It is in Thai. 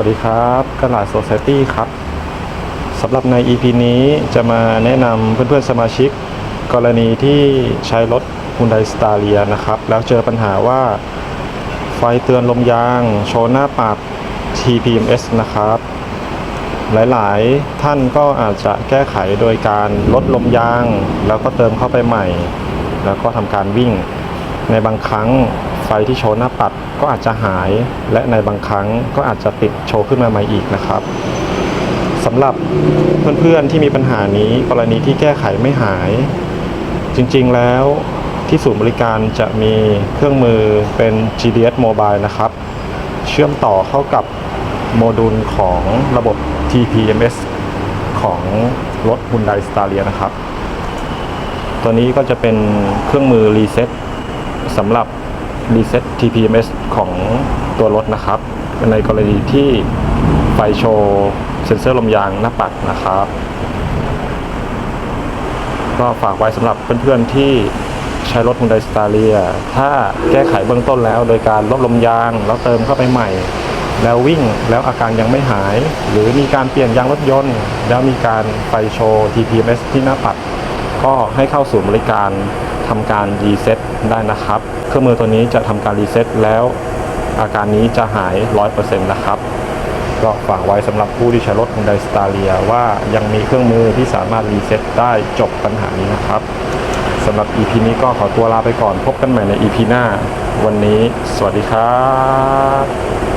วัสดีครับกระดาษโซซตี้ครับสำหรับใน EP นี้จะมาแนะนำเพื่อนๆสมาชิก กรณีที่ใช้รถ Hyundai Staria นะครับ แล้วเจอปัญหาว่าไฟเตือนลมยาง โชว์หน้าปัด TPMS นะครับ หลายๆ ท่านก็อาจจะแก้ไขโดยการลดลมยาง แล้วก็เติมเข้าไปใหม่ แล้วก็ทำการวิ่ง ในบางครั้ง ไฟที่โชว์หน้าปัดก็อาจจะหาย และในบางครั้งก็อาจจะติดโชว์ขึ้นมาใหม่อีกนะครับสำหรับเพื่อนๆที่มีปัญหานี้กรณีที่แก้ไขไม่หาย จริงๆแล้วที่ศูนย์บริการจะมีเครื่องมือเป็น GDS Mobile นะครับ เชื่อมต่อเข้ากับโมดูลของระบบ TPMS ของรถ Hyundai Staria นะครับ ตัวนี้ก็จะเป็นเครื่องมือรีเซ็ตสำหรับ รีเซ็ต TPMS ของตัวรถนะครับ ในกรณีที่ไฟโชว์เซ็นเซอร์ลมยางหน้าปัดนะครับ ก็ฝากไว้สำหรับเพื่อนๆที่ใช้รถ Hyundai Staria ถ้าแก้ไขเบื้องต้นแล้วโดยการลดลมยางแล้วเติมเข้าไปใหม่ แล้ววิ่งแล้วอาการยังไม่หาย หรือมีการเปลี่ยนยางรถยนต์ แล้วมีการไฟโชว์ TPMS ที่หน้าปัด ก็ให้เข้าสู่บริการ ทำการรีเซ็ตได้นะครับ เครื่องมือตัวนี้จะทำการรีเซ็ตแล้วอาการนี้จะหาย 100%นะครับก็ฝากไว้สำหรับผู้ที่ใช้รถ Hyundai Staria ว่ายังมีเครื่องมือที่สามารถรีเซ็ตได้จบปัญหานี้นะครับสำหรับ EP นี้ก็ขอตัวลาไปก่อนพบกันใหม่ใน EP หน้า วันนี้ สวัสดีครับ